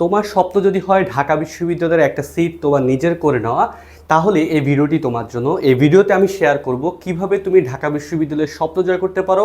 তোমার স্বপ্ন যদি হয় ঢাকা বিশ্ববিদ্যালয়ের একটা সিট তোমার নিজের করে নেওয়া তাহলে এই ভিডিওটি তোমার জন্য। এই ভিডিওতে আমি শেয়ার করব কীভাবে তুমি ঢাকা বিশ্ববিদ্যালয়ের স্বপ্ন জয় করতে পারো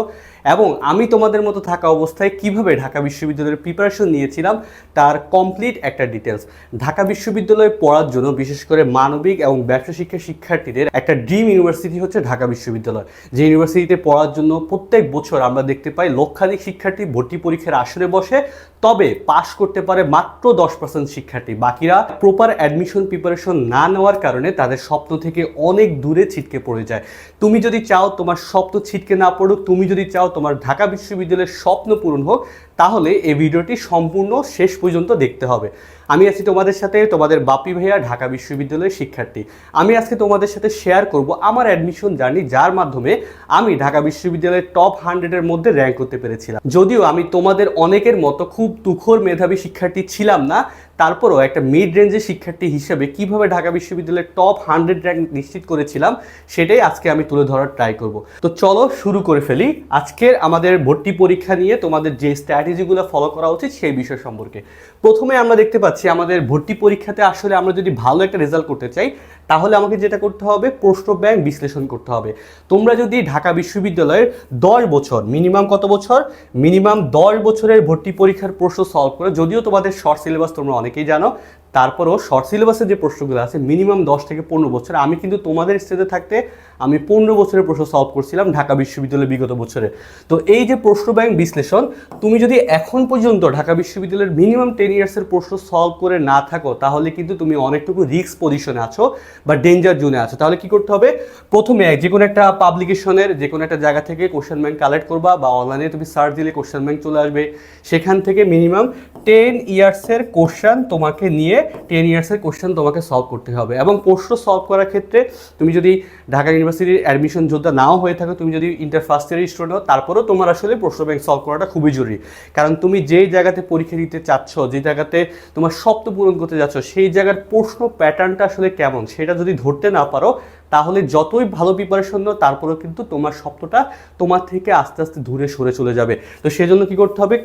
এবং আমি তোমাদের মতো থাকা অবস্থায় কীভাবে ঢাকা বিশ্ববিদ্যালয়ের প্রিপারেশন নিয়েছিলাম, তার কমপ্লিট একটা ডিটেলস ঢাকা বিশ্ববিদ্যালয়ে পড়ার জন্য বিশেষ করে মানবিক এবং ব্যবসা শিক্ষা শিক্ষার্থীদের একটা ড্রিম ইউনিভার্সিটি হচ্ছে ঢাকা বিশ্ববিদ্যালয়। যে ইউনিভার্সিটিতে পড়ার জন্য প্রত্যেক বছর আমরা দেখতে পাই লক্ষাধিক শিক্ষার্থী ভর্তি পরীক্ষার আসরে বসে, তবে পাশ করতে পারে মাত্র দশ পার্সেন্ট শিক্ষার্থী। বাকিরা প্রপার অ্যাডমিশন প্রিপারেশন না নেওয়ার কারণে তাদের স্বপ্ন থেকে অনেক দূরে ছিটকে পড়ে যায়। তুমি যদি চাও তোমার স্বপ্ন ছিটকে না পড়ুক, তুমি যদি চাও তোমার ঢাকা বিশ্ববিদ্যালয়ের স্বপ্ন পূরণ হোক, তাহলে এই ভিডিওটি সম্পূর্ণ শেষ পর্যন্ত দেখতে হবে। আমি আছি তোমাদের সাথে তোমাদের বাপি ভাইয়া, ঢাকা বিশ্ববিদ্যালয়ের শিক্ষার্থী। আমি আজকে তোমাদের সাথে শেয়ার করব আমার অ্যাডমিশন জার্নি যার মাধ্যমে আমি ঢাকা বিশ্ববিদ্যালয়ের টপ হান্ড্রেডের মধ্যে র্যাঙ্ক করতে পেরেছিলাম। যদিও আমি তোমাদের অনেকের মতো খুব তুখোর মেধাবী শিক্ষার্থী ছিলাম না, তারপরও একটা মিড রেঞ্জের শিক্ষার্থী হিসেবে কীভাবে ঢাকা বিশ্ববিদ্যালয়ের টপ হান্ড্রেড র্যাঙ্ক নিশ্চিত করেছিলাম, সেটাই আজকে আমি তুলে ধরার ট্রাই করব। তো চলো শুরু করে ফেলি। আজকের আমাদের ভর্তি পরীক্ষা নিয়ে তোমাদের যে স্ট্র্যাটেজিগুলো ফলো করা উচিত সেই বিষয় সম্পর্কে। প্রথমে আমরা দেখতে পাচ্ছি আমাদের ভর্তি পরীক্ষাতে আসলে আমরা যদি ভালো একটা রেজাল্ট করতে চাই, তাহলে আমাকে যেটা করতে হবে, প্রশ্ন ব্যাংক বিশ্লেষণ করতে হবে। তোমরা যদি ঢাকা বিশ্ববিদ্যালয়ের দশ বছর মিনিমাম কত বছর? মিনিমাম দশ বছরের ভর্তি পরীক্ষার প্রশ্ন সলভ করে, যদিও তোমাদের শর্ট সিলেবাস তোমরা অনেকেই জানো, তারপরও শর্ট সিলেবাসের যে প্রশ্নগুলো আছে মিনিমাম দশ থেকে পনেরো বছর, আমি কিন্তু তোমাদের স্টেজে থাকতে আমি পনেরো বছরের প্রশ্ন সলভ করছিলাম ঢাকা বিশ্ববিদ্যালয়ের বিগত বছরে। তো এই যে প্রশ্ন ব্যাংক বিশ্লেষণ, তুমি যদি এখন পর্যন্ত ঢাকা বিশ্ববিদ্যালয়ের মিনিমাম টেন ইয়ার্সের প্রশ্ন সলভ করে না থাকো, তাহলে কিন্তু তুমি অনেকটুকু রিস্ক পজিশনে আছো বা ডেঞ্জার জোনে আছো। তাহলে কি করতে হবে? প্রথমে যে কোনো একটা পাবলিকেশনের যে কোনো একটা জায়গা থেকে কোশ্চেন ব্যাংক কালেক্ট করবা বা অনলাইনে তুমি সার্চ দিলে কোশ্চেন ব্যাংক চলে আসবে। সেখান থেকে মিনিমাম টেন ইয়ার্সের কোশ্চেন তোমাকে নিয়ে টেন ইয়ার্সের কোশ্চেন তোমাকে সলভ করতে হবে। এবং প্রশ্ন সলভ করার ক্ষেত্রে তুমি যদি ঢাকা ইউনিভার্সিটির অ্যাডমিশন যোদ্ধা নাও হয়ে থাকো, তুমি যদি ইন্টার ফার্স্ট ইয়ারের স্টুডেন্ট হও, তারপরেও তোমার আসলে প্রশ্ন ব্যাংক সলভ করাটা খুবই জরুরি। কারণ তুমি যেই জায়গাতে পরীক্ষা দিতে চাচ্ছ যে জায়গাতে তোমার স্বপ্ন পূরণ করতে যাচ্ছ, সেই জায়গার প্রশ্ন প্যাটার্নটা আসলে কেমন, সেটা যদি ধরতে না পারো, তাহলে যতই ভালো প্রিপারেশন নাও, তারপরেও কিন্তু তোমার স্বপ্নটা তোমার থেকে আস্তে আস্তে দূরে সরে চলে যাবে। তো সেজন্য কি করতে হবে?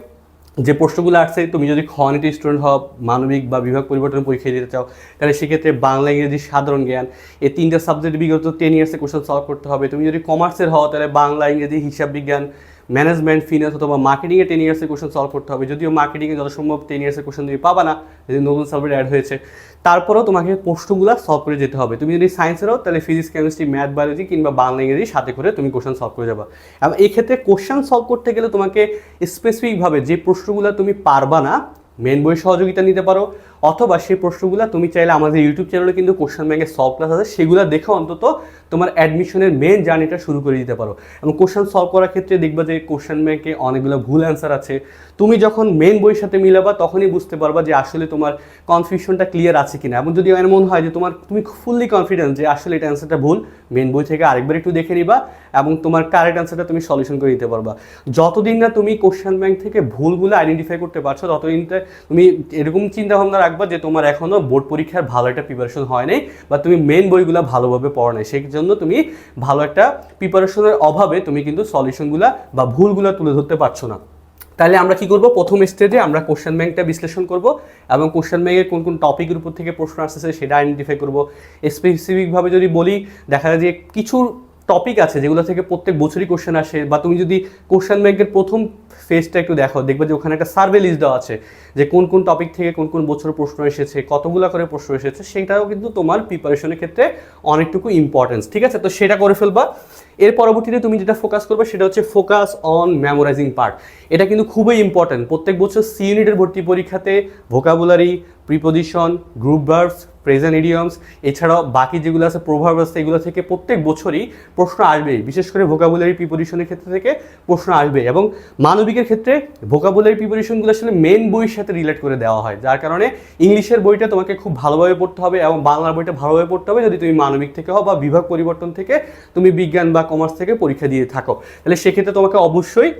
যে প্রশ্নগুলো আসছে, তুমি যদি খনিটি স্টুডেন্ট হও, মানবিক বা বিভাগ পরিবর্তন পরীক্ষা দিতে চাও, তাহলে সেক্ষেত্রে বাংলা, ইংরেজি, সাধারণ জ্ঞান, এই তিনটা সাবজেক্ট বিগত টেন ইয়ার্সে কোশ্চেন সলভ করতে হবে। তুমি যদি কমার্সের হও, তাহলে বাংলা, ইংরেজি, হিসাব বিজ্ঞান ম্যানেজমেন্ট ফিনান্স অথবা মার্কেটিংয়ে টেন ইয়ার্সের কোশ্চেন সলভ করতে হবে। যদিও মার্কেটিংয়ে যত সম্ভব টেন ইয়ার্সের কোশ্চেন তুমি পাবা না, যদি নতুন সাবজেক্ট অ্যাড হয়েছে। তারপরেও তোমাকে প্রশ্নগুলো সলভ করে যেতে হবে। তুমি যদি সায়েন্সের হও তাহলে ফিজিক্স কেমিস্ট্রি ম্যাথ বায়োলজি কিংবা বাংলা ইংরেজি সাথে করে তুমি কোশ্চেন সলভ করে যাবা। এবং এই ক্ষেত্রে কোশ্চেন সলভ করতে গেলে তোমাকে স্পেসিফিকভাবে যে প্রশ্নগুলো তুমি পারবা না মেন বই সহযোগিতা নিতে পারো। অথবা সেই প্রশ্নগুলো তুমি চাইলে আমাদের ইউটিউব চ্যানেলে কিন্তু কোশ্চেন ব্যাংকের সলভ ক্লাস আছে, সেগুলো দেখে অন্তত তোমার অ্যাডমিশনের মেন জার্নিটা শুরু করে দিতে পারো। এবং কোশ্চেন সলভ করার ক্ষেত্রে দেখবা যে কোশ্চেন ব্যাংকে অনেকগুলো ভুল অ্যান্সার আছে। তুমি যখন মেন বইয়ের সাথে মিলাবা, তখনই বুঝতে পারবা যে আসলে তোমার কনফিউশনটা ক্লিয়ার আছে কিনা। এবং যদি এমন হয় যে তোমার, তুমি ফুললি কনফিডেন্স যে আসলে এটা অ্যান্সারটা ভুল মেন বই থেকে আরেকবার একটু দেখে নিবা এবং তোমার কারেক্ট অ্যান্সারটা তুমি সলিউশন করে দিতে পারবা। যতদিন না তুমি কোশ্চেন ব্যাংক থেকে ভুলগুলো আইডেন্টিফাই করতে পারছ, ততদিন তুমি এরকম চিন্তা ভাবনা রাখবা যে তোমার এখনও বোর্ড পরীক্ষার ভালো একটা প্রিপারেশন হয় নাই বা তুমি মেন বইগুলো ভালোভাবে পড়ো নাই। সেই জন্য তুমি ভালো একটা প্রিপারেশনের অভাবে তুমি কিন্তু সলিউশনগুলো বা ভুলগুলো তুলে ধরতে পারছ না। তাহলে আমরা কি করব? প্রথম স্টেজে আমরা কোশ্চেন ব্যাংকটা বিশ্লেষণ করব এবং কোশ্চেন ব্যাংকের কোন কোন টপিকের উপর থেকে প্রশ্ন আসতেছে সেটা আইডেন্টিফাই করব। স্পেসিফিকভাবে যদি বলি, দেখা যায় যে কিছু টপিক আছে যেগুলো থেকে প্রত্যেক বছরই কোশ্চেন আসে বা তুমি যদি কোশ্চেন ব্যাংকের প্রথম ফেজটা একটু দেখো, দেখবে যে ওখানে একটা সার্ভে লিস্ট দেওয়া আছে যে কোন কোন টপিক থেকে কোন কোন বছর প্রশ্ন এসেছে, কতগুলো করে প্রশ্ন এসেছে, সেটাও কিন্তু তোমার প্রিপারেশনের ক্ষেত্রে অনেকটুকু ইম্পর্টেন্স ঠিক আছে? তো সেটা করে ফেলবা। এর পরবর্তীতে তুমি যেটা ফোকাস করবে সেটা হচ্ছে ফোকাস অন মেমোরাইজিং পার্ট এটা কিন্তু খুবই ইম্পর্টেন্ট প্রত্যেক বছর সি ইউনিটের ভর্তি পরীক্ষাতে vocabulary preposition group verbs present idioms এছাড়াও বাকি যেগুলো আছে প্রভাব আছে, এগুলো থেকে প্রত্যেক বছরই প্রশ্ন আসবেই বিশেষ করে ভোকাবুলারি প্রিপোজিশনের ক্ষেত্রে থেকে প্রশ্ন আসবে এবং মানবিকের ক্ষেত্রে ভোকাবুলারি প্রিপোজিশনগুলো আসলে মেন বইয়ের সাথে রিলেট করে দেওয়া হয়। যার কারণে ইংলিশের বইটা তোমাকে খুব ভালোভাবে পড়তে হবে এবং বাংলার বইটা ভালোভাবে পড়তে হবে যদি তুমি মানবিক থেকে হও বা বিভাগ পরিবর্তন থেকে তুমি বিজ্ঞান বা কমার্স থেকে পরীক্ষা দিয়ে থাকো। তাহলে সেক্ষেত্রে তোমাকে অবশ্যই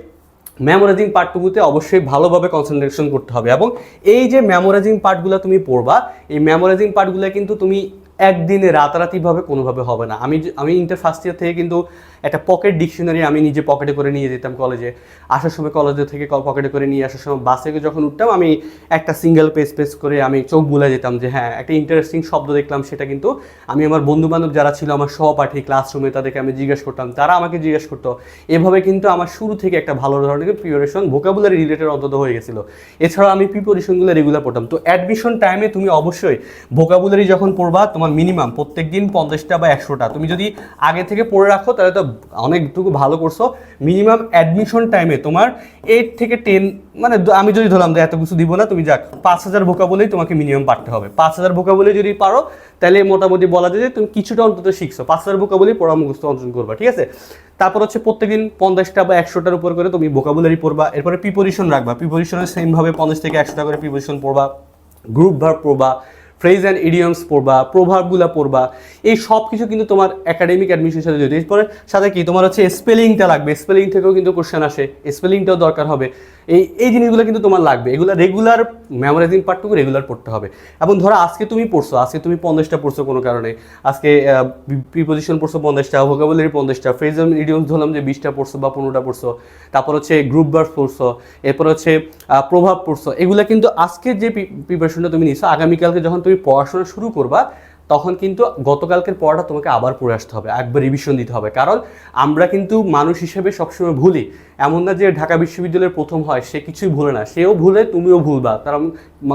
মেমোরাইজিং পার্টটুকুতে অবশ্যই ভালোভাবে কনসেন্ট্রেশন করতে হবে এবং এই যে মেমোরাইজিং পার্টগুলো তুমি পড়বা, এই মেমোরাইজিং পার্টগুলো কিন্তু তুমি একদিনে রাতারাতিভাবে কোনোভাবে হবে না। আমি আমি ইন্টার ফার্স্ট ইয়ার থেকে কিন্তু একটা পকেট ডিকশনারি আমি নিজে পকেটে করে নিয়ে যেতাম কলেজে আসার সময় কলেজে থেকে পকেটে করে নিয়ে আসার সময় বাসে যখন উঠতাম, আমি একটা সিঙ্গেল পেজ পেজ করে আমি চোখ বুলে যেতাম যে হ্যাঁ একটা ইন্টারেস্টিং শব্দ দেখলাম, সেটা কিন্তু আমি আমার বন্ধু বান্ধব যারা ছিল, আমার সহপাঠী ক্লাসরুমে তাদেরকে আমি জিজ্ঞেস করতাম, তারা আমাকে জিজ্ঞেস করতো। এভাবে কিন্তু আমার শুরু থেকে একটা ভালো ধরনের প্রিপারেশন ভোকাবুলারি রিলেটেড অন্তত হয়ে গেছিল। এছাড়া আমি প্রিপারেশনগুলো রেগুলার পড়তাম। তো অ্যাডমিশন টাইমে তুমি অবশ্যই ভোকাবুলারি যখন পড়বা, তোমার মিনিমাম প্রত্যেক দিন পঞ্চাশটা বা একশোটা। তুমি যদি আগে থেকে পড়ে রাখো, তাহলে তো অনেকটুকু ভালো করছ। মিনিমাম অ্যাডমিশন টাইমে তোমার এইট থেকে টেন মানে আমি যদি ধরলাম যে এত কিছু দিব না, তুমি যাক, পাঁচ হাজার বোকা বলেই তোমাকে মিনিমাম পারতে হবে। পাঁচ হাজার বোকা বলে যদি পারো, তাহলে মোটামুটি বলা যায় যে তুমি কিছুটা অন্তত শিখছো। পাঁচ হাজার বোকা বলেই পড়া মুখস্থ অর্জন করবা, ঠিক আছে? তারপর হচ্ছে প্রত্যেকদিন পঞ্চাশটা বা একশোটার উপর করে তুমি ভোকাবুলারি পড়বা। এরপরে প্রিপোজিশন রাখবা। প্রিপোজিশনের সেমভাবে পঞ্চাশ থেকে একশোটা করে প্রিপোজিশন পড়বা। গ্রুপ ভার্ব পড়বা। ফ্রেজ অ্যান্ড ইডিয়মস পড়বা, প্রভাবগুলো পড়বা, এই সব কিছু কিন্তু তোমার একাডেমিক অ্যাডমিশনের সাথে জড়িত। এরপরে সাথে কি? তোমার হচ্ছে স্পেলিংটা লাগবে। স্পেলিং থেকেও কিন্তু কোশ্চেন আসে। স্পেলিংটাও দরকার হবে। এই এই জিনিসগুলো কিন্তু তোমার লাগবে। এগুলো রেগুলার মেমোরাইজিং পার্টটুকু রেগুলার পড়তে হবে। এবং ধরো আজকে তুমি পড়ছো, আজকে তুমি পঞ্চাশটা পড়ছো কোনো কারণে, আজকে প্রিপোজিশন পড়ছো পঞ্চাশটা ভোকাবুলারি পঞ্চাশটা ফ্রেজ অ্যান্ড ইডিয়মস ধরলাম যে বিশটা পড়ছো বা পনেরোটা পড়ছো, তারপর হচ্ছে গ্রুপ ভার্ব পড়ছো, এরপর হচ্ছে প্রভাব পড়ছো, এগুলো কিন্তু আজকে যে প্রিপারেশনটা তুমি নিছো, আগামীকালকে যখন তুমি পড়াশোনা শুরু করবা তখন কিন্তু গতকালকের পড়াটা তোমাকে আবার পড়ে আসতে হবে, একবার রিভিশন দিতে হবে। কারণ আমরা কিন্তু মানুষ হিসেবে সবসময় ভুলি। এমন না যে ঢাকা বিশ্ববিদ্যালয়ের প্রথম হয়, সে কিছুই ভুলে না। সেও ভুলে, তুমিও ভুলবা। কারণ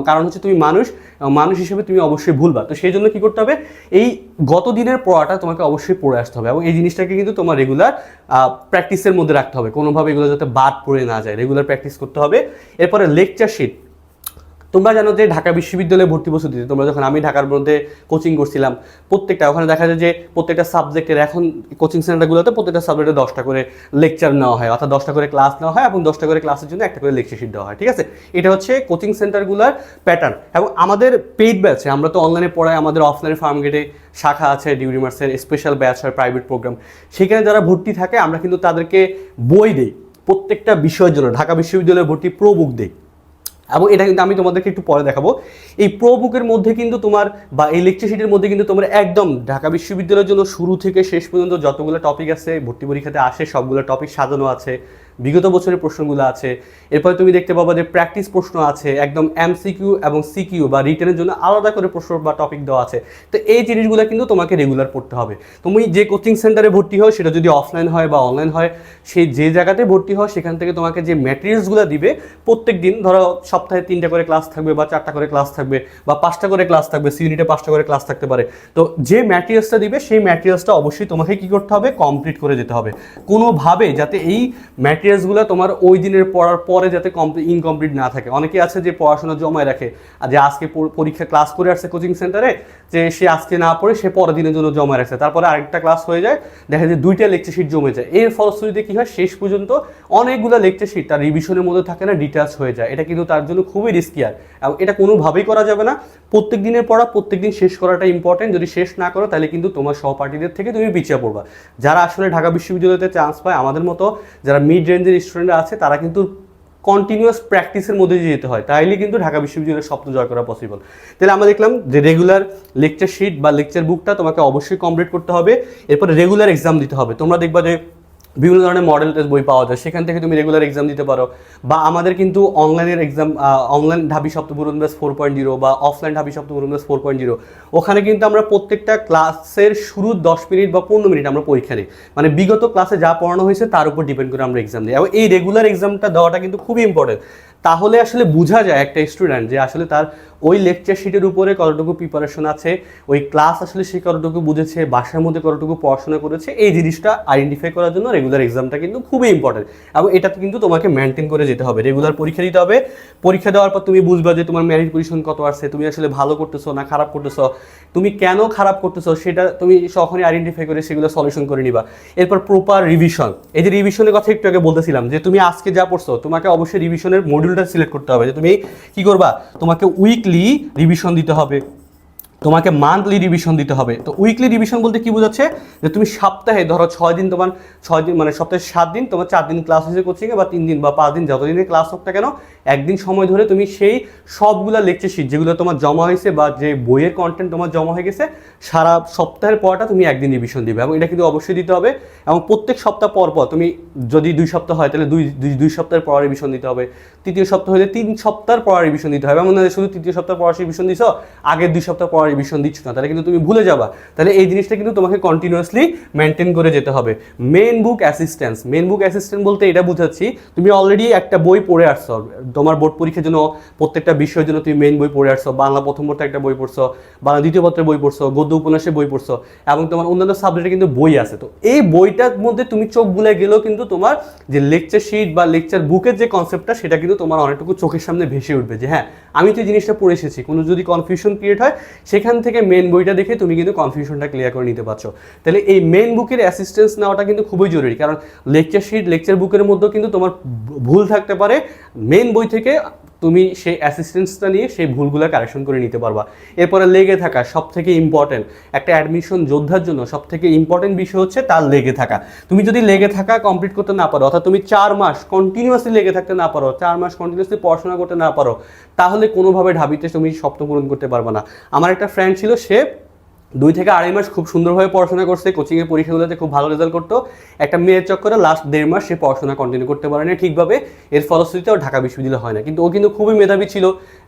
কারণ হচ্ছে তুমি মানুষ মানুষ হিসেবে তুমি অবশ্যই ভুলবা। তো সেই জন্য কী করতে হবে? এই গত দিনের পড়াটা তোমাকে অবশ্যই পড়ে আসতে হবে এবং এই জিনিসটাকে কিন্তু তোমার রেগুলার প্র্যাকটিসের মধ্যে রাখতে হবে। কোনোভাবে এগুলো যাতে বাদ পড়ে না যায় রেগুলার প্র্যাকটিস করতে হবে। এরপরে লেকচার শিট তোমরা জানো যে ঢাকা বিশ্ববিদ্যালয়ে ভর্তি প্রস্তুতি তোমরা যখন আমি ঢাকার মধ্যে কোচিং করছিলাম, প্রত্যেকটা, ওখানে দেখা যায় যে প্রত্যেকটা সাবজেক্টের এখন কোচিং সেন্টারগুলোতে প্রত্যেকটা সাবজেক্টে দশটা করে লেকচার নেওয়া হয়, অর্থাৎ দশটা করে ক্লাস নেওয়া হয় এবং দশটা করে ক্লাসের জন্য একটা করে লেকচার শিট দেওয়া হয়, ঠিক আছে? এটা হচ্ছে কোচিং সেন্টারগুলোর প্যাটার্ন এবং আমাদের পেইড ব্যাচে আমরা তো অনলাইনে পড়াই, আমাদের অফলাইনে ফার্ম গেটে শাখা আছে ডিউরিমার্সের স্পেশাল ব্যাচ হয় প্রাইভেট প্রোগ্রাম সেখানে যারা ভর্তি থাকে, আমরা কিন্তু তাদেরকে বই দিই, প্রত্যেকটা বিষয়ের জন্য, ঢাকা বিশ্ববিদ্যালয়ে ভর্তি প্রো বুক দিই। এবং এটা কিন্তু আমি তোমাদেরকে একটু পরে দেখাবো। এই প্রো বুকের মধ্যে কিন্তু তোমার বা ইলেকট্রিসিটির মধ্যে কিন্তু তোমার একদম ঢাকা বিশ্ববিদ্যালয়ের জন্য শুরু থেকে শেষ পর্যন্ত যতগুলো টপিক আছে, ভর্তি পরীক্ষাতে আসে, সবগুলো টপিক সাজানো আছে। বিগত বছরের প্রশ্নগুলো আছে। এরপরে তুমি দেখতে পাবা যে প্র্যাকটিস প্রশ্ন আছে, একদম এমসিকিউ এবং সিকিউ বা রিটেনের জন্য আলাদা করে প্রশ্ন বা টপিক দেওয়া আছে। তো এই জিনিসগুলো কিন্তু তোমাকে রেগুলার পড়তে হবে। তুমি যে কোচিং সেন্টারে ভর্তি হও, সেটা যদি অফলাইন হয় বা অনলাইন হয় সেই যে জায়গাতে ভর্তি হয় সেখান থেকে তোমাকে যে ম্যাটেরিয়ালসগুলো দিবে, প্রত্যেক দিন ধরো সপ্তাহে তিনটা করে ক্লাস থাকবে বা চারটা করে ক্লাস থাকবে বা পাঁচটা করে ক্লাস থাকবে, সি ইউনিটে পাঁচটা করে ক্লাস থাকতে পারে। তো যে ম্যাটেরিয়ালসটা দিবে, সেই ম্যাটেরিয়ালসটা অবশ্যই তোমাকে কি করতে হবে? কমপ্লিট করে যেতে হবে। কোনোভাবে যাতে এই ম্যাটেরিয়ালসগুলো তোমার ওই দিনের পড়ার পরে যাতে ইনকমপ্লিট না থাকে। অনেকে আছে যে পড়াশোনা জমায় রাখে। আর যে আজকে পর- পরীক্ষা ক্লাস করে আসছে কোচিং সেন্টারে যে সে আজকে না পড়ে, সে পরের দিনের জন্য জমায় রাখছে। তারপরে আরেকটা ক্লাস হয়ে যায়, দেখা যায় দুইটা লেকচার শিট জমে যায়। এর ফলশ্রুতিতে কি হয়? শেষ পর্যন্ত অনেকগুলো লেকচার শিট তার রিভিশনের মধ্যে থাকে না ডিটাচ হয়ে যায়। এটা কিন্তু তার জন্য খুবই রিস্কিয়ার এবং এটা কোনোভাবেই করা যাবে না। প্রত্যেক দিনের পড়া, প্রত্যেক দিন শেষ করাটা ইম্পর্টেন্ট যদি শেষ না করো, তাহলে কিন্তু তোমার সহপাঠীদের থেকে তুমি পিছিয়ে পড়বা। যারা আসলে ঢাকা বিশ্ববিদ্যালয়তে চান্স পায়, আমাদের মতো যারা মিড রেঞ্জের স্টুডেন্টরা আছে, তারা কিন্তু কন্টিনিউয়াস প্র্যাকটিসের মধ্যে দিয়ে যেতে হয়। তাইলে কিন্তু ঢাকা বিশ্ববিদ্যালয়ের স্বপ্ন জয় করা পসিবল তাহলে আমরা দেখলাম যে রেগুলার লেকচার শিট বা লেকচার বুকটা তোমাকে অবশ্যই কমপ্লিট করতে হবে। এরপরে রেগুলার এক্সাম দিতে হবে। তোমরা দেখবা যে বিভিন্ন ধরনের মডেল টেস্ট বই পাওয়া যায়। সেখান থেকে তুমি রেগুলার এক্সাম দিতে পারো। বা আমাদের কিন্তু অনলাইনের এক্সাম অনলাইন ঢাবি সপ্তপূরণ ব্যাস ফোর পয়েন্ট জিরো বা অফলাইন ঢাবি সপ্তপূরণ ব্যাস ফোর পয়েন্ট জিরো ওখানে কিন্তু আমরা প্রত্যেকটা ক্লাসের শুরু দশ মিনিট বা পনেরো মিনিট আমরা পরীক্ষা নিই। মানে বিগত ক্লাসে যা পড়ানো হয়েছে, তার উপর ডিপেন্ড করে আমরা এক্সাম দিই এবং এই রেগুলার এক্সামটা দেওয়াটা কিন্তু খুবই ইম্পর্টেন্ট তাহলে আসলে বোঝা যায় একটা স্টুডেন্ট যে আসলে তার ওই লেকচার শিটের উপরে কতটুকু প্রিপারেশন আছে, ওই ক্লাস আসলে সে কতটুকু বুঝেছে, বাসার মধ্যে কতটুকু পড়াশোনা করেছে, এই জিনিসটা আইডেন্টিফাই করার জন্য রেগুলার এক্সামটা কিন্তু খুবই ইম্পর্টেন্ট এবং এটা কিন্তু তোমাকে মেনটেন করে যেতে হবে রেগুলার পরীক্ষা দিতে হবে। পরীক্ষা দেওয়ার পর তুমি বুঝবে যে তোমার ম্যারিট পজিশন কত আসছে, তুমি আসলে ভালো করতেছো না খারাপ করতেছো, তুমি কেন খারাপ করতেছো সেটা তুমি তখনই আইডেন্টিফাই করে সেগুলো সলিউশন করে নিবা। এরপর প্রপার রিভিশন এই যে রিভিশনের কথা একটু আগে বলতেছিলাম যে তুমি আজকে যা পড়ছো, তোমাকে অবশ্যই রিভিশনের মডিউলটা সিলেক্ট করতে হবে যে তুমি কি করবা, তোমাকে উইকলি রিভিশন দিতে হবে। তোমাকে মান্থলি রিভিশন দিতে হবে। তো উইকলি রিভিশন বলতে কি বোঝাচ্ছে? যে তুমি সপ্তাহে ধরো ছয় দিন তোমার, ছয় দিন মানে সপ্তাহে সাত দিন তোমার চার দিন ক্লাস হয়েছে কোচিংয়ে বা তিন দিন বা পাঁচ দিন যতদিনের ক্লাস হোক না কেন, একদিন সময় ধরে তুমি সেই সবগুলো লেকচার শিট যেগুলো তোমার জমা হয়েছে বা যে বইয়ের কন্টেন্ট তোমার জমা হয়ে গেছে, সারা সপ্তাহের পরটা তুমি একদিন রিভিশন দিবে এবং এটা কিন্তু অবশ্যই দিতে হবে এবং প্রত্যেক সপ্তাহ পর পর তুমি যদি দুই সপ্তাহ হয় তাহলে দুই দুই সপ্তাহের পর রিভিশন দিতে হবে। তৃতীয় সপ্তাহ হলে তিন সপ্তাহের পর রিভিশন দিতে হবে। এমন শুধু তৃতীয় সপ্তাহ পর রিভিশন দিছ, আগের দুই সপ্তাহ পর রিভিশন দিচ্ছ না, তাহলে কিন্তু তুমি ভুলে যাবা। তাহলে এই জিনিসটা কিন্তু তোমাকে কন্টিনিউয়াসলি মেনটেন করে যেতে হবে। Main book assistance main book assistant বলতে এটা বুঝাচ্ছি, তুমি অলরেডি একটা বই পড়ে আসছো। তোমার বোর্ড পরীক্ষার জন্য প্রত্যেকটা বিষয়ের জন্য তুমি মেন বই পড়ে আসছো, বাংলা প্রথম পত্রে একটা বই পড়ছো, বাংলা দ্বিতীয় পত্রের বই পড়ছো, গদ্য উপন্যাসের বই পড়ছো, এবং তোমার অন্যান্য সাবজেক্টে কিন্তু বই আছে। তো এই বইটার মধ্যে তুমি চোখ বুলে গেলেও কিন্তু তোমার যে লেকচার শিট বা লেকচার বুকের যে কনসেপ্টটা সেটা কিন্তু তোমার অনেকটুকু চোখের সামনে ভেসে উঠবে যে হ্যাঁ আমি তো এই জিনিসটা পড়ে এসেছি। কোনো যদি কনফিউশন ক্রিয়েট হয় সেখান থেকে মেন বইটা দেখে তুমি কিন্তু কনফিউশনটা ক্লিয়ার করে নিতে পারছ। তাহলে এই মেন বুকের অ্যাসিস্ট্যান্স নেওয়াটা কিন্তু খুবই জরুরি। কারণ লেকচার শিট লেকচার বুকের মধ্যেও কিন্তু তোমার ভুল থাকতে পারে। মেন বই থেকে তুমি সেই অ্যাসিস্ট্যান্সটা নিয়ে সেই ভুলগুলো কারেকশন করে নিতে পারবা। এরপরে লেগে থাকা সব থেকে ইম্পর্টেন্ট একটা অ্যাডমিশন যোদ্ধার জন্য সব থেকে ইম্পর্টেন্ট বিষয় হচ্ছে তার লেগে থাকা। তুমি যদি লেগে থাকা কমপ্লিট করতে না পারো, অর্থাৎ তুমি চার মাস কন্টিনিউয়াসলি লেগে থাকতে না পারো, চার মাস কন্টিনিউয়াসলি পড়াশোনা করতে না পারো, তাহলে কোনোভাবে ঢাবিতে তুমি স্বপ্ন পূরণ করতে পারবে না। আমার একটা ফ্রেন্ড ছিল, সে দুই থেকে আড়াই মাস খুব সুন্দরভাবে পড়াশোনা করছে কোচিংয়ের পরীক্ষাগুলোতে খুব ভালো রেজাল্ট করতো। একটা মেয়ের চক্করে লাস্ট দেড় মাস সে পড়াশোনা কন্টিনিউ করতে পারে না ঠিকভাবে, এর ফলশ্রুতিতে ও ঢাকা বিশ্ববিদ্যালয় হয় না কিন্তু ও কিন্তু খুবই মেধাবী ছিল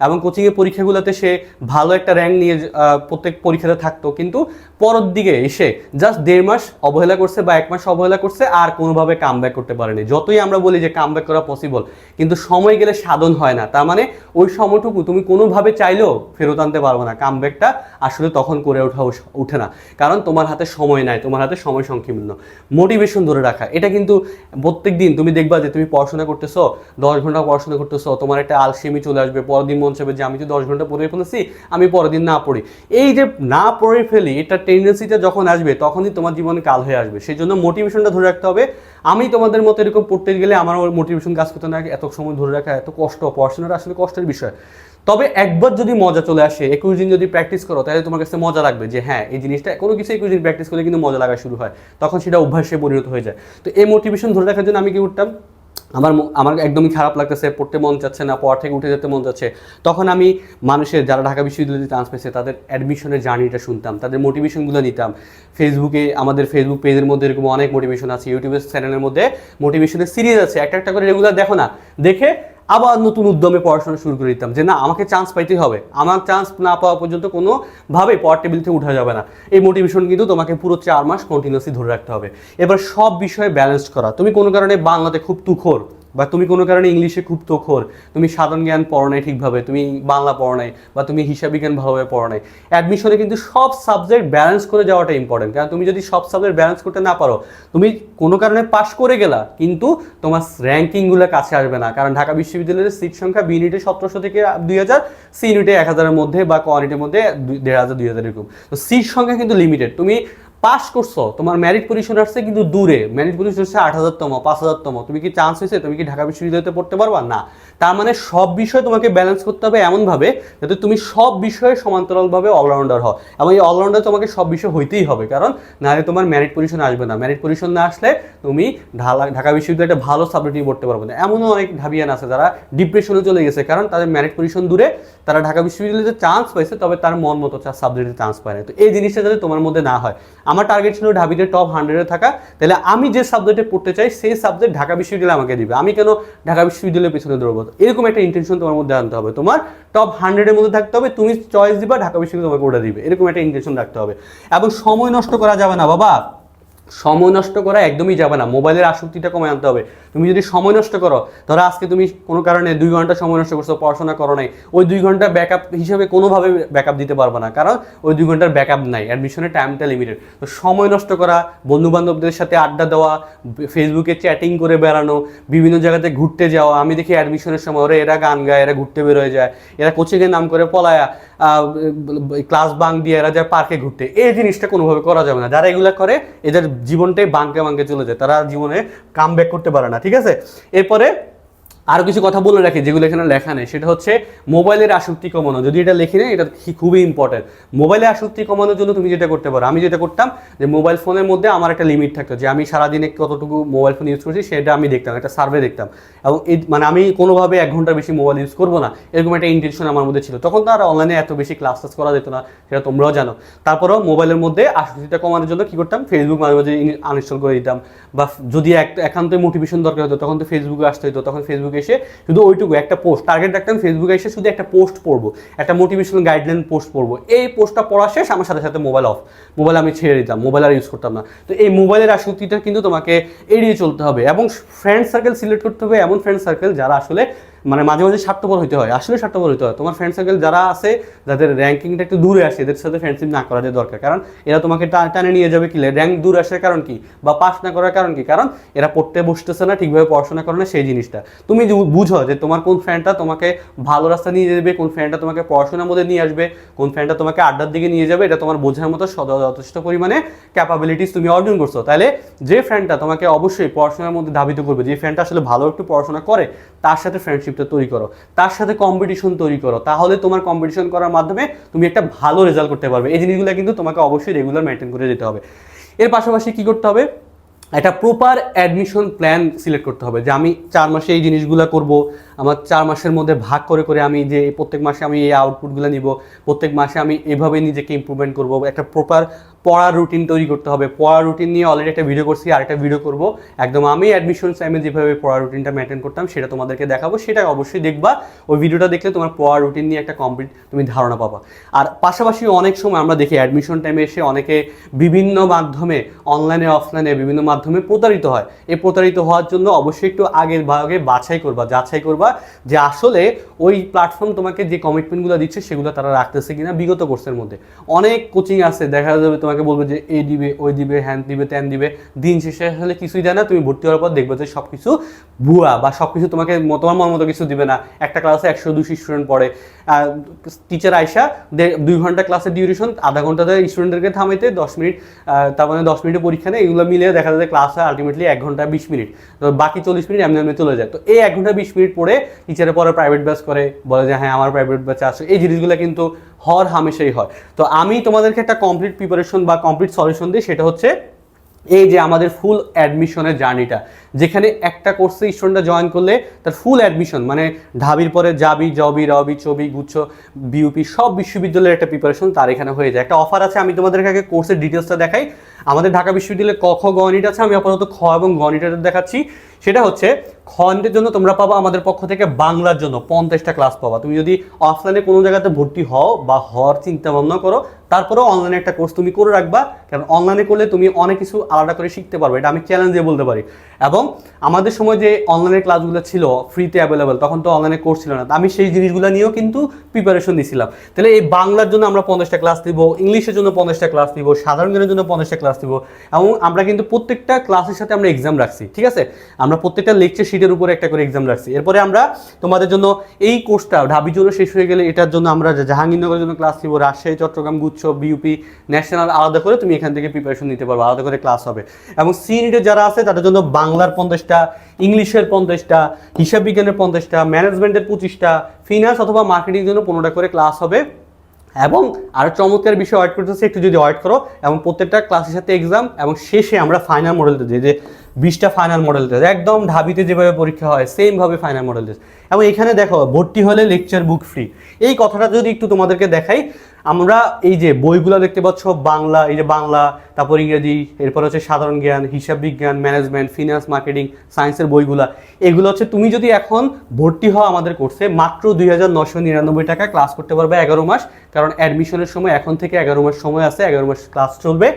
এবং কোচিংয়ের পরীক্ষাগুলোতে সে ভালো একটা র্যাঙ্ক নিয়ে প্রত্যেক পরীক্ষাতে থাকতো। কিন্তু পরের দিকে এসে জাস্ট দেড় মাস অবহেলা করছে বা এক মাস অবহেলা করছে, আর কোনোভাবে কাম ব্যাক করতে পারেনি। যতই আমরা বলি যে কাম ব্যাক করা পসিবল কিন্তু সময় গেলে সাধন হয় না। তার মানে ওই সময়টুকু তুমি কোনোভাবে চাইলেও ফেরত আনতে পারবে না। কাম ব্যাকটা আসলে তখন করে ওঠা উস- উঠে না। কারণ তোমার হাতে সময় নাই, তোমার হাতে সময় সংকীর্ণ। মোটিভেশন ধরে রাখা, এটা কিন্তু প্রত্যেক দিন তুমি দেখবা যে তুমি পড়াশোনা করতেছো, দশ ঘণ্টা পড়াশোনা করতেছো, তোমার একটা আলসেমি চলে আসবে পরের দিন মন চাইবে যে আমি তো দশ ঘণ্টা পড়ে ফেলেছি, আমি পরের দিন না পড়ি। এই যে না পড়ে ফেলি, এটা টেন্ডেন্সিটা যখন আসবে, তখনই তোমার জীবনে কাল হয়ে আসবে। সেই জন্য মোটিভেশনটা ধরে রাখতে হবে। আমি তোমাদের মতো এরকম পড়তে গেলে আমার মোটিভেশন কাজ করতে না, এত সময় ধরে রাখা, এত কষ্ট, পড়াশোনাটা আসলে কষ্টের বিষয়। তবে একবার যদি মজা চলে আসে, একুশ দিন যদি প্র্যাকটিস করো, তাহলে তোমার কাছে মজা লাগবে যে হ্যাঁ এই জিনিসটা কোনো কিছু একুশ দিন প্র্যাকটিস করলে কিন্তু মজা লাগা শুরু হয়। তখন সেটা অভ্যাসে পরিণত হয়ে যায়। তো এই মোটিভেশন ধরে রাখার জন্য আমি কি উঠতাম আমার আমার একদমই খারাপ লাগতেছে, পড়তে মন চাচ্ছে না, পড়া থেকে উঠে যেতে মন যাচ্ছে তখন আমি মানুষের, যারা ঢাকা বিশ্ববিদ্যালয়ে চান্স পেয়েছে, তাদের অ্যাডমিশনের জার্নিটা শুনতাম, তাদের মোটিভেশনগুলো নিতাম। ফেসবুকে আমাদের ফেসবুক পেজের মধ্যে এরকম অনেক মোটিভেশন আছে ইউটিউবের চ্যানেলের মধ্যে মোটিভেশনের সিরিজ আছে। একটা একটা করে রেগুলার দেখো না। দেখে আবার নতুন উদ্যমে পড়াশোনা শুরু করে দিতাম যে না, আমাকে চান্স পাইতেই হবে। আমার চান্স না পাওয়া পর্যন্ত কোনোভাবে পাওয়ার টেবিল থেকে উঠা যাবে না। এই মোটিভেশন কিন্তু তোমাকে পুরো চার মাস কন্টিনিউসলি ধরে রাখতে হবে। এবার সব বিষয়ে ব্যালেন্স করা। তুমি কোনো কারণে বাংলাতে খুব তুখোর। বা তুমি কোনো কারণে ইংলিশে খুব তোখর, তুমি সাধারণ জ্ঞান পড়ো নাই ঠিকভাবে, তুমি বাংলা পড়ো নাই বা তুমি হিসাব বিজ্ঞান ভালোভাবে পড়ো নাই অ্যাডমিশনে কিন্তু সব সাবজেক্ট ব্যালেন্স করে যাওয়াটা ইম্পর্টেন্ট কারণ তুমি যদি সব সাবজেক্ট ব্যালেন্স করতে না পারো, তুমি কোনো কারণে পাশ করে গেলা, কিন্তু তোমার র্যাঙ্কিংগুলো কাছে আসবে না, কারণ ঢাকা বিশ্ববিদ্যালয়ের সিট সংখ্যা বি ইউনিটে সতেরোশো থেকে দুই হাজার সি ইউনিটে এক হাজারের মধ্যে বা ক মধ্যে দেড় হাজার, দুই হাজার এরকম। তো সিট সংখ্যা কিন্তু লিমিটেড তুমি পাস করছ, তোমার ম্যারিট পজিশন আসছে কিন্তু দূরে। ম্যারিট পজিশন আসছে আট হাজারতম, পাঁচ হাজারতম। তুমি কি চান্স হয়েছে? তুমি কি ঢাকা বিশ্ববিদ্যালয়তে পড়তে পারবা? না। তার মানে সব বিষয় তোমাকে ব্যালেন্স করতে হবে এমনভাবে যাতে তুমি সব বিষয়ে সমান্তরালভাবে অলরাউন্ডার হও। এবং এই অলরাউন্ডার তোমাকে সব বিষয় হইতেই হবে, কারণ নাহলে তোমার ম্যারিট পজিশন আসবে না। ম্যারিট পজিশন না আসলে তুমি ঢালা- ঢাকা বিশ্ববিদ্যালয়ে একটা ভালো সাবজেক্ট নিয়ে পড়তে পারবে না। এমনও অনেক ঢাবিয়ান আছে যারা ডিপ্রেশনে চলে গেছে, কারণ তাদের ম্যারিট পজিশন দূরে, তারা ঢাকা বিশ্ববিদ্যালয়ে চান্স পাইছে, তবে তার মন মতো সাবজেক্টে চান্স পায় না। তো এই জিনিসটা যাতে তোমার মধ্যে না হয়। আমার টার্গেট ছিল ঢাবিতে টপ হান্ড্রেডে থাকা। তাহলে আমি যে সাবজেক্টে পড়তে চাই, সেই সাবজেক্ট ঢাকা বিশ্ববিদ্যালয় আমাকে দিবে। আমি কেন ঢাকা বিশ্ববিদ্যালয়ের পিছনে দৌড়বো? এরকম একটা ইন্টেনশন তোমার মধ্যে আনতে হবে। তোমার টপ হান্ড্রেডের মধ্যে থাকতে হবে, তুমি চয়েস দিবা, ঢাকা বিশ্ববিদ্যালয় তোমাকে ওটা দিবে। এরকম একটা ইন্টেনশন রাখতে হবে। এবং সময় নষ্ট করা যাবে না, বাবা। সময় নষ্ট করা একদমই যাবে না। মোবাইলের আসক্তিটা কমে আনতে হবে। তুমি যদি সময় নষ্ট করো, ধরো আজকে তুমি কোনো কারণে দুই ঘণ্টা সময় নষ্ট করছ, পড়াশোনা করো নাই, ওই দুই ঘণ্টা ব্যাকআপ হিসেবে কোনোভাবে ব্যাকআপ দিতে পারবে না। কারণ ওই দুই ঘণ্টার ব্যাকআপ নাই অ্যাডমিশনের টাইমটা লিমিটেড তো সময় নষ্ট করা বন্ধু বান্ধবদের সাথে আড্ডা দেওয়া ফেসবুকে চ্যাটিং করে বেড়ানো, বিভিন্ন জায়গাতে ঘুরতে যাওয়া, আমি দেখি অ্যাডমিশনের সময় ওরা, এরা গান গায়, এরা ঘুরতে বেরোয় যায়, এরা কোচিংয়ের নাম করে পলায়া ক্লাস বাং দিয়ে এরা যায় পার্কে ঘুরতে। এই জিনিসটা কোনোভাবে করা যাবে না। যারা এগুলো করে, এদের জীবনটাই বাঙ্কে বাঙ্কে চলে যায়। তারা জীবনে কাম করতে পারে না ঠিক আছে? এরপরে আরও কিছু কথা বলে রাখি যেগুলো এখানে লেখা নেই। সেটা হচ্ছে মোবাইলের আসক্তি কমানো। যদি এটা লিখি নেই, এটা খুবই ইম্পর্টেন্ট মোবাইলের আসক্তি কমানোর জন্য তুমি যেটা করতে পারো, আমি যেটা করতাম যে মোবাইল ফোনের মধ্যে আমার একটা লিমিট থাকতো যে আমি সারাদিনে কতটুকু মোবাইল ফোন ইউজ করছি সেটা আমি দেখতাম, একটা সার্ভে দেখতাম। এবং মানে আমি কোনোভাবে এক ঘণ্টার বেশি মোবাইল ইউজ করব না, এরকম একটা ইন্টেনশন আমার মধ্যে ছিল। তখন তো আর অনলাইনে এত বেশি ক্লাস টাস করা যেত না, সেটা তোমরাও জানো। তারপরেও মোবাইলের মধ্যে আসক্তিটা কমানোর জন্য কি করতাম? ফেসবুক মাঝে মাঝে আনইনস্টল করে দিতাম। বা যদি এক একান্ত মোটিভেশন দরকার হতো, তখন তো ফেসবুকে আসতে হতো, তখন ফেসবুকে এসে শুধু ওইটুকু, একটা পোস্ট টার্গেট রাখতাম ফেসবুকে এসে শুধু একটা পোস্ট পড়ব, একটা মোটিভেশনাল গাইডলাইন পোস্ট পড়ব। এই পোস্টটা পড়া শেষ, আমার সাথে সাথে মোবাইল অফ মোবাইল আমি ছেড়ে দিতাম মোবাইল আর ইউজ করতাম না। তো এই মোবাইলের আসক্তিটা কিন্তু তোমাকে এড়িয়ে চলতে হবে এবং ফ্রেন্ড সার্কেল সিলেক্ট করতে হবে এমন ফ্রেন্ড সার্কেল যারা আসলে মানে মাঝে মাঝে স্বার্থপর হতে হয়, আসলে স্বার্থপর হতে হয়। তোমার ফ্রেন্ড সার্কেল যারা আছে, যাদের র্যাঙ্কিংটা একটু দূরে আসে এদের সাথে ফ্রেন্ডশিপ না করার দরকার। কারণ এরা তোমাকে টানে নিয়ে যাবে কি? র্যাঙ্ক দূর আসার কারণ কি? বা পাস না করার কারণ কি? কারণ এরা পড়তে বসতেছে না, ঠিকভাবে পড়াশোনা করে না সেই জিনিসটা। তুমি যে বুঝো যে তোমার কোন ফ্রেন্ডটা তোমাকে ভালো রাস্তা নিয়ে যাবে, কোন ফ্রেন্ডটা তোমাকে পড়াশোনার মধ্যে নিয়ে আসবে, কোন ফ্রেন্ডটা তোমাকে আড্ডার দিকে নিয়ে যাবে, এটা তোমার বোঝার মতো যথেষ্ট পরিমাণে ক্যাপাবিলিটিস তুমি অর্জন করছ। তাহলে যে ফ্রেন্ডটা তোমাকে অবশ্যই পড়াশোনার মধ্যে ধাবিত করবে, যে ফ্রেন্ডটা আসলে ভালো একটু পড়াশোনা করে, তার সাথে ফ্রেন্ডশিপটা তৈরি করো। তার সাথে কম্পিটিশন তৈরি করো। তাহলে তোমার কম্পিটিশন করার মাধ্যমে তুমি একটা ভালো রেজাল্ট করতে পারবে। এই জিনিসগুলো কিন্তু তোমাকে অবশ্যই রেগুলার মেনটেন করে যেতে হবে। এর পাশাপাশি কি করতে হবে? একটা প্রপার অ্যাডমিশন প্ল্যান সিলেক্ট করতে হবে যে আমি চার মাসে এই জিনিসগুলো করব। আমার চার মাসের মধ্যে ভাগ করে করে আমি যে প্রত্যেক মাসে আমি এই আউটপুটগুলো নিব, প্রত্যেক মাসে আমি এভাবে নিজেকে ইমপ্রুভমেন্ট করব। একটা প্রপার পড়ার রুটিন তৈরি করতে হবে। পড়ার রুটিন নিয়ে অলরেডি একটা ভিডিও করছি আর একটা ভিডিও করব। একদম আমি অ্যাডমিশন টাইমে যেভাবে পড়ার রুটিনটা মেনটেন করতাম, সেটা তোমাদেরকে দেখাবো। সেটা অবশ্যই দেখবা। ওই ভিডিওটা দেখলে তোমার পড়ার রুটিন নিয়ে একটা কমপ্লিট তুমি ধারণা পাবা। আর পাশাপাশি অনেক সময় আমরা দেখি অ্যাডমিশন টাইমে এসে অনেকে বিভিন্ন মাধ্যমে অনলাইনে অফলাইনে বিভিন্ন মাধ্যমে প্রতারিত হয়। এই প্রতারিত হওয়ার জন্য অবশ্যই একটু আগের ভাগে বাছাই করবা, যাচাই করবা যে আসলে ওই প্ল্যাটফর্ম তোমাকে যে কমিটমেন্টগুলো দিচ্ছে, সেগুলো তারা রাখতেছে কিনা বিগত কোর্সের মধ্যে। অনেক কোচিং আছে, দেখা যাবে তোমাকে বলবে যে এই দিবে, ওই দিবে, হ্যান দিবে, ত্যান দিবে, দিন শেষে আসলে কিছুই জানা তুমি ভর্তি হওয়ার পর দেখবে যে সব কিছু ভুয়া বা সব কিছু তোমাকে তোমার মতো কিছু দিবে না। একটা ক্লাসে একশো দুশো স্টুডেন্ট পড়ে। টিচার আয়সা দুই ঘণ্টা ক্লাসের ডিউরেশন আধা ঘণ্টা ঘন্টাতে স্টুডেন্টদেরকে থামাইতে দশ মিনিট তার মানে দশ মিনিটের পরীক্ষা নেই, এগুলো মিলিয়ে দেখা যায় ক্লাস হয় আলটিমেটলি এক ঘণ্টা বিশ মিনিট। তো বাকি চল্লিশ মিনিট এমনি এমনি চলে যায়। তো এই এক ঘণ্টা বিশ মিনিট পড়ে টিচারের পরে প্রাইভেট ব্যাচ করে, বলে যে হ্যাঁ আমার প্রাইভেট ব্যাচ আছে। এই জিনিসগুলো কিন্তু হর হামেশাই হয় তো আমি তোমাদেরকে একটা কমপ্লিট প্রিপারেশন বা কমপ্লিট সলিউশন দিই, সেটা হচ্ছে এই যে আমাদের ফুল অ্যাডমিশনের জার্নিটা যেখানে একটা কোর্সে স্টুডেন্টরা জয়েন করলে তার ফুল অ্যাডমিশন মানে ঢাবির পরে জাবি জবি রবি, চবি, গুচ্ছ বিউপি সব বিশ্ববিদ্যালয়ের একটা প্রিপারেশন তার এখানে হয়ে যায়। একটা অফার আছে, আমি তোমাদের আগে কোর্সের ডিটেলসটা দেখাই। আমাদের ঢাকা বিশ্ববিদ্যালয়ে ক, খ গণিত আছে, আমি আপাতত খ এবং গণিতটা দেখাচ্ছি। সেটা হচ্ছে খন্ডের জন্য তোমরা পাবা আমাদের পক্ষ থেকে বাংলার জন্য পঞ্চাশটা ক্লাস পাবা। তুমি যদি অফলাইনে কোনো জায়গাতে ভর্তি হও বা হওয়ার চিন্তা ভাবনা করো, তারপরেও অনলাইনে একটা কোর্স তুমি করে রাখবা। কারণ অনলাইনে করলে তুমি অনেক কিছু আলাদা করে শিখতে পারবে, এটা আমি চ্যালেঞ্জ বলতে পারি। এবং আমাদের সময় যে অনলাইনের ক্লাসগুলো ছিল ফ্রিতে অ্যাভেলেবেল তখন তো অনলাইনে কোর্স ছিল না। আমি সেই জিনিসগুলো নিয়েও কিন্তু প্রিপারেশন দিয়েছিলাম তাহলে এই বাংলার জন্য আমরা পঞ্চাশটা ক্লাস দিব ইংলিশের জন্য পঞ্চাশটা ক্লাস দিব সাধারণ জ্ঞানের জন্য পঞ্চাশটা ক্লাস দিব এবং আমরা কিন্তু প্রত্যেকটা ক্লাসের সাথে আমরা এক্সাম রাখছি, ঠিক আছে? আমরা প্রত্যেকটা লেকচার শিটের উপরে একটা করে এক্সাম রাখছি। এরপরে আমরা তোমাদের জন্য এই কোর্সটা ঢাবি জন্য শেষ হয়ে গেলে এটার জন্য আমরা জাহাঙ্গীরনগরের জন্য ক্লাস দিব রাজশাহী, চট্টগ্রাম, গুচ্ছ বিউপি ন্যাশনাল আলাদা করে তুমি এখান থেকে প্রিপারেশন নিতে পারবে, আলাদা করে ক্লাস হবে। এবং সি ইউনিটের যারা আছে, তাদের জন্য বাংলার পঞ্চাশটা, ইংলিশের পঞ্চাশটা, হিসাব বিজ্ঞানের পঞ্চাশটা ম্যানেজমেন্টের পঁচিশটা ফিনান্স অথবা মার্কেটিং জন্য পনেরোটা করে ক্লাস হবে। এবং আরও চমৎকার বিষয় অয়েড করতেছে, একটু যদি অয়েড করো, এবং প্রত্যেকটা ক্লাসের সাথে এক্সাম এবং শেষে আমরা ফাইনাল মডেল দিই, যে বিশটা ফাইনাল মডেল টেস্ট একদম ঢাবিতে যেভাবে পরীক্ষা হয় সেমভাবে ফাইনাল মডেল টেস্ট এবং এখানে দেখো, ভর্তি হলে লেকচার বুক ফ্রি এই কথাটা যদি একটু তোমাদেরকে দেখাই, আমরা এই যে বইগুলো দেখতে পাচ্ছ, বাংলা, এই যে বাংলা, তারপর ইংরেজি, এরপর হচ্ছে সাধারণ জ্ঞান, হিসাব বিজ্ঞান ম্যানেজমেন্ট ফিনান্স মার্কেটিং সায়েন্সের বইগুলা। এগুলো হচ্ছে তুমি যদি এখন ভর্তি হও আমাদের কোর্সে মাত্র দুই হাজার নশো নিরানব্বই টাকা ক্লাস করতে পারবে এগারো মাস। কারণ অ্যাডমিশনের সময় এখন থেকে এগারো মাস সময় আছে, এগারো মাস ক্লাস চলবে।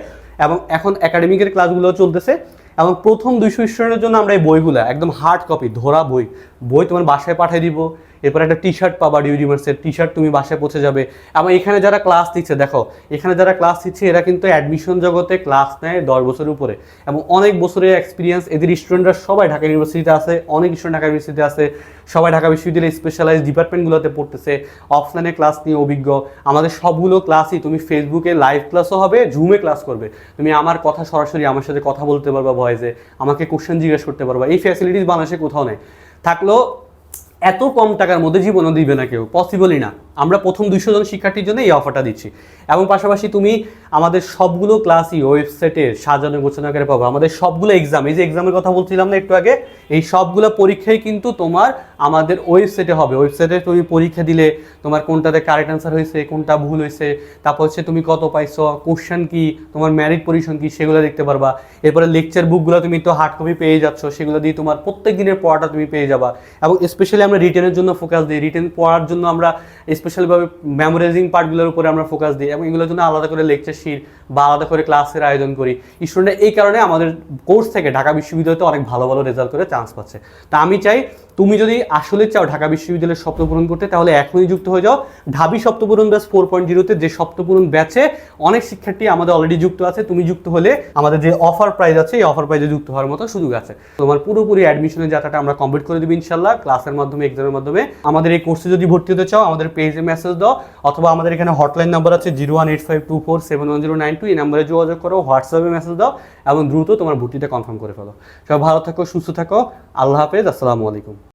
এবং এখন একাডেমিকের ক্লাসগুলো চলতেছে। এবং প্রথম দুইশো স্টুডেন্টের জন্য আমরা এই বইগুলো, একদম হার্ড কপি ধরা বই বই তোমার বাসায় পাঠিয়ে দিব। এরপর একটা টি শার্ট পাবা ডিউডিমার্সের টি শার্ট তুমি বাসায় পৌঁছে যাবে। এবং এখানে যারা ক্লাস দিচ্ছে দেখো, এখানে যারা ক্লাস দিচ্ছে এরা কিন্তু অ্যাডমিশন জগতে ক্লাস নেয় দশ বছরের উপরে। এবং অনেক বছরের এক্সপিরিয়েন্স এদের স্টুডেন্টরা সবাই ঢাকা ইউনিভার্সিটিতে আছে, অনেক স্টুডেন্ট ঢাকা ইউনিভার্সিটিতে আছে, সবাই ঢাকা বিশ্ববিদ্যালয়ের স্পেশালাইজ ডিপার্টমেন্টগুলোতে পড়তেছে অফলাইনে ক্লাস নিয়ে অভিজ্ঞ। আমাদের সবগুলো ক্লাসই তুমি ফেসবুকে লাইভ ক্লাসও হবে জুমে ক্লাস করবে। তুমি আমার কথা সরাসরি আমার সাথে কথা বলতে পারবা ভয়েসে আমাকে কোশ্চেন জিজ্ঞেস করতে পারবা। এই ফ্যাসিলিটিস বাংলাদেশে কোথাও নেই। থাকল এত কম টাকার মধ্যে জীবনও দিবে না কেউ পসিবলই না। আমরা প্রথম দুশো জন শিক্ষার্থীর জন্য এই অফারটা দিচ্ছি। এবং পাশাপাশি তুমি আমাদের সবগুলো ক্লাসই ওয়েবসাইটে সাজানো গোছানো করে পাবো। আমাদের সবগুলো এক্সাম এই যে এক্সামের কথা বলছিলাম না একটু আগে, এই সবগুলো পরীক্ষাই কিন্তু তোমার আমাদের ওয়েবসাইটে হবে। ওয়েবসাইটে তুমি পরীক্ষা দিলে তোমার কোনটাতে কারেক্ট অ্যান্সার হয়েছে, কোনটা ভুল হয়েছে, তারপর হচ্ছে তুমি কত পাইছো কোশ্চেন কি, তোমার ম্যারিট পজিশন কি, সেগুলো দেখতে পারবা। এরপরে লেকচার বুকগুলো তুমি তো হার্ড কপি পেয়ে যাচ্ছ, সেগুলো দিয়ে তোমার প্রত্যেক দিনের পড়াটা তুমি পেয়ে যাবা। এবং স্পেশালি আমরা রিটেনের জন্য ফোকাস দিই। রিটেন পড়ার জন্য আমরা স্পেশালভাবে মেমোরাইজিং পার্টগুলোর উপরে আমরা ফোকাস দিই এবং এগুলোর জন্য আলাদা করে লেকচার শিট বা আলাদা করে ক্লাসের আয়োজন করি। স্টুডেন্টরা এই কারণে আমাদের কোর্স থেকে ঢাকা বিশ্ববিদ্যালয়তে অনেক ভালো ভালো রেজাল্ট করে চান্স পাচ্ছে। তা আমি চাই, তুমি যদি আসলে চাও ঢাকা বিশ্ববিদ্যালয়ের স্বপ্ন পূরণ করতে, তাহলে এখনই যুক্ত হয়ে যাও। ঢাবি স্বপ্নপূরণ ব্যাচ ফোর পয়েন্ট জিরোতে যে স্বপ্নপূরণ ব্যাচে অনেক শিক্ষার্থী আমাদের অলরেডি যুক্ত আছে। তুমি যুক্ত হলে আমাদের যে অফার প্রাইজ আছে, এই অফার প্রাইজে যুক্ত হওয়ার মতো সুযোগ আছে। তোমার পুরোপুরি অ্যাডমিশনের যাত্রাটা আমরা কমপ্লিট করে দেবো ইনশাল্লাহ ক্লাসের মাধ্যমে এক্সামের মাধ্যমে। আমাদের এই কোর্সে যদি ভর্তি হতে চাও, আমাদের পেজে মেসেজ দাও, অথবা আমাদের এখানে হটলাইন নাম্বার আছে zero one eight five two four seven one zero nine two এই নাম্বারে যোগাযোগ করো হোয়াটসঅ্যাপে মেসেজ দাও, এবং দ্রুত তোমার ভর্তিটা কনফার্ম করে ফেলো। সব ভালো থাকো, সুস্থ থাকো। আল্লাহ হাফেজ, আসসালামু আলাইকুম।